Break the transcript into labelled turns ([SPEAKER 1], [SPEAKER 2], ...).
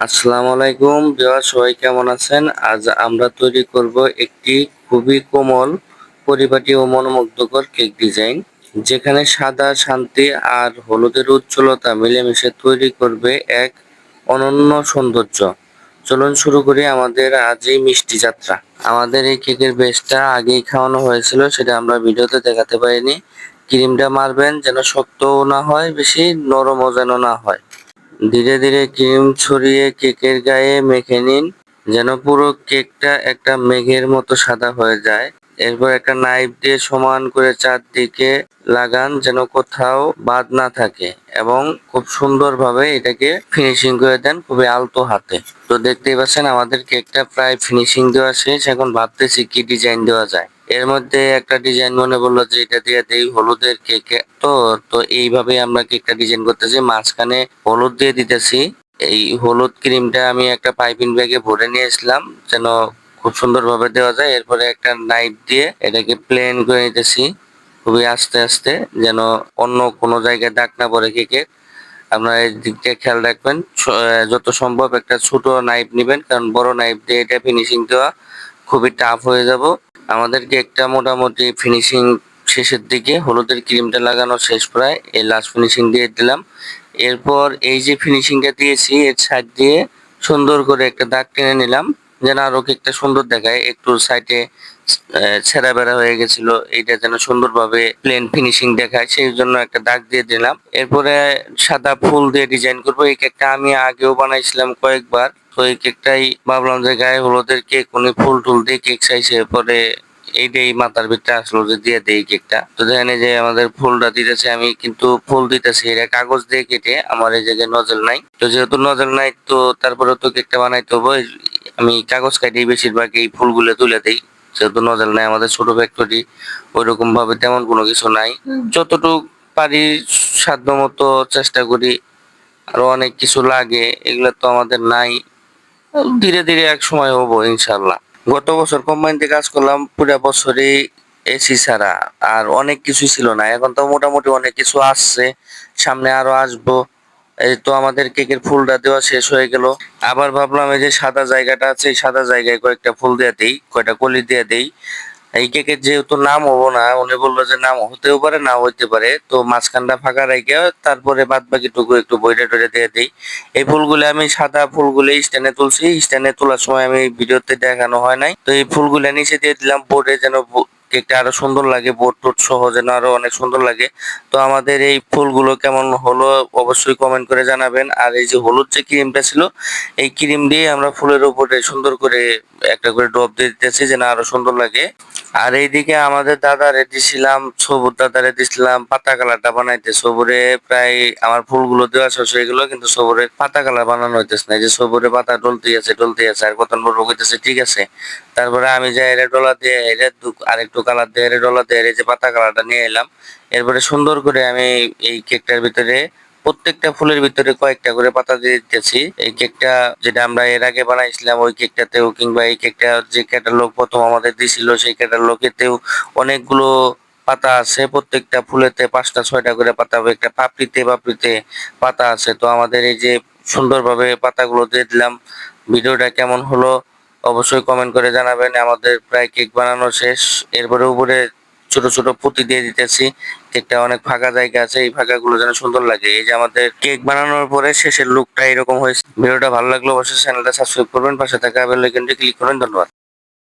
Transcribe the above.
[SPEAKER 1] আসসালামু আলাইকুম বিহার সবাই কেমন আছেন? আজ আমরা তৈরি করব একটি খুবই কোমল পরিপাটি ও মনোমুগ্ধকর কেক ডিজাইন, যেখানে সাদা, শান্তি আর হলুদের উজ্জ্বলতা মিলেমিশে তৈরি করবে এক অনন্য সৌন্দর্য। চলুন শুরু করি আমাদের আজ এই মিষ্টি যাত্রা। আমাদের এই কেকের বেসটা আগেই খাওয়ানো হয়েছিল, সেটা আমরা ভিডিওতে দেখাতে পারিনি। ক্রিমটা মারবেন যেন শক্তও না হয়, বেশি নরমও যেন না হয়। ধীরে ধীরে ক্রিম ছড়িয়ে কেকের গায়ে মেখে নিন, যেন পুরো কেকটা একটা মেঘের মতো সাদা হয়ে যায়। এরপর একটা নাইফ দিয়ে সমান করে চারদিকে লাগান, যেন কোথাও বাদ না থাকে এবং খুব সুন্দরভাবে এটাকে ফিনিশিং করে দেন খুবই আলতো হাতে। তো দেখতেই পাচ্ছেন, আমাদের কেকটা প্রায় ফিনিশিং দেওয়া শেষ, এখন ভাবতেছি কি ডিজাইন দেওয়া যায়। এর মধ্যে একটা ডিজাইন মনে বলল যে এটা দিয়ে দেই হলুদের কেক তো তো এইভাবে আমরা কেকটা ডিজাইন করতেছি। মাঝখানে হলুদ দিয়ে দিতেছি। এই হলুদ ক্রিমটা আমি একটা পাইপিং ব্যাগে ভরে নিয়ে এসলাম যেন খুব সুন্দরভাবে দেওয়া যায়। এরপরে একটা নাইফ দিয়ে এটাকে প্লেন করে নিতেছি। খুবই আস্তে আস্তে যেন অন্য কোনো জায়গায় দাগ না পড়ে কেকের আপনারা এই দিকটা খেয়াল রাখবেন। যত সম্ভব একটা ছোট নাইফ নেবেন। কারণ বড় নাইফ দিয়ে এটা ফিনিশিং দেওয়া খুবই টাফ হয়ে যাব। আমাদের একটা মোটামুটি ফিনিশিং শেষের দিকে হলুদের ক্রিমটা লাগানো শেষ প্রায় এই লাস্ট ফিনিশিং দিয়ে দিলাম। এরপর এই যে ফিনিশিংটা দিয়েছি, এর সাইড দিয়ে সুন্দর করে একটা দাগ টেনে নিলাম, যেন আরও কেকটা সুন্দর দেখায়। একটু সাইডে ছেঁড়া বেড়া হয়ে গেছিল। এইটা যেন সুন্দরভাবে প্লেন ফিনিশিং দেখায়। সেই জন্য একটা দাগ দিয়ে দিলাম। এরপরে সাদা ফুল দিয়ে ডিজাইন করব। এই কেকটা আমি আগেও বানাইছিলাম কয়েকবার। তো এই কেকটাই ভাবলাম যে গায়ে হলুদের কেক উনি ফুল টুল দিয়ে কেক চাইছে। পরে এইটাই মাথার ভিতরে আসলো যে দিয়ে দেই কেকটা তো দেখেন যে আমাদের ফুলটা দিতেছে, আমি কিন্তু ফুল দিতেছি। এটা কাগজ দিয়ে কেটে আমার এই জায়গায় নজল নাই। তো যেহেতু নজল নাই, তো তারপরে তো কেকটা বানাইতে হবে। আমি কাগজ কাটিয়ে বেশিরভাগ এই ফুলগুলো তুলে দিই। যেহেতু নজল নাই আমাদের ছোট ফ্যাক্টরি ওইরকম ভাবে তেমন কোনো কিছু নাই। যতটুকু পারি সাধ্য মতো চেষ্টা করি আরও অনেক কিছু লাগে এগুলো তো আমাদের নাই। ধীরে ধীরে এক সময় হব ইনশাল্লাহ গত বছর কোম্পানিতে কাজ করলাম পুরো বছরই এসি ছাড়া আর অনেক কিছু ছিল না। এখন তো মোটামুটি অনেক কিছু আসছে সামনে আরও আসব। এই তো আমাদের কেকের ফুলটা দেওয়া শেষ হয়ে গেল। আবার ভাবলাম এই যে সাদা জায়গাটা আছে, এই সাদা জায়গায় কয়েকটা ফুল দিয়ে দেই, কয়টা কলি দিয়ে দেই। এই কেকের যেহেতু নাম হব না, উনি বলল যে নাম হতেও পারে না হইতে পারে। তো মাঝখানটা ফাঁকা রেখে তারপরে বাদ বাকি টুকু একটু বইটা টইটা দিয়ে দিই। এই ফুলগুলো আমি সাদা ফুলগুলো স্ট্যান্ডে তুলছি। স্ট্যান্ডে তোলার সময় আমি ভিডিওতে দেখানো হয় নাই। তো এই ফুলগুলো নিচে দিয়ে দিলাম, বোর্ডে যেন কেকটা আরও সুন্দর লাগে, বোট টোট সহ যেন আরও অনেক সুন্দর লাগে। তো আমাদের এই ফুলগুলো কেমন হলো অবশ্যই কমেন্ট করে জানাবেন। আর এই যে হলুদ যে ক্রিমটা ছিল, এই ক্রিম দিয়ে আমরা ফুলের উপরে সুন্দর করে একটা করে ডব দিয়ে দিতেছি যেন আরও সুন্দর লাগে। আর এইদিকে আমাদের দাদা রেডি ছিলাম, সবুর দাদা রেডি ছিলাম, পাতা কালারটা বানাইতে। সবুরে প্রায় আমার ফুলগুলো দেওয়া শেষ হয়ে গেলো, কিন্তু সবুরে পাতা কালার বানানো হইতেছে না। যে সবুরে পাতা ডলতেই আছে ডলতেই আছে, আর কত বড় হইতেছে, ঠিক আছে। তারপরে আমি যাই এর ডলা দিয়ে, এর আরেকটু কালার দিয়ে, এর ডলা দিয়ে এই যে পাতা কালারটা নিয়ে এলাম, এরপরে সুন্দর করে আমি এই কেকটার ভিতরে প্রত্যেকটা ফুলের ভিতরে কয়েকটা করে পাতা দিয়ে দিতেছি। এই কেকটা যেটা আমরা এর আগে বানাইছিলাম, ওই কেকটাতেও কিংবা এই কেকটা যে ক্যাটালগ প্রথম আমাদের দিছিল, সেই ক্যাটালগেতেও অনেকগুলো পাতা আছে। প্রত্যেকটা ফুলেতে পাঁচটা, ছয়টা করে পাতা একটা পাপড়িতে পাপড়িতে পাতা আছে। তো আমাদের এই যে সুন্দরভাবে পাতাগুলো দিয়ে দিলাম, ভিডিওটা কেমন হলো অবশ্যই কমেন্ট করে জানাবেন। আমাদের প্রায় কেক বানানো শেষ। এরপরে উপরে ছোট ছোট পুঁতি দিয়ে দিতেছি। কেকটা অনেক ফাঁকা জায়গা আছে, এই ফাঁকা গুলো যেন সুন্দর লাগে। এই যে আমাদের কেক বানানোর পরে শেষের লুকটা এরকম হয়েছে। ভিডিওটা ভালো লাগলে অবশ্যই চ্যানেলটা সাবস্ক্রাইব করবেন, পাশে থাকা বেল আইকনটি ক্লিক করবেন। ধন্যবাদ।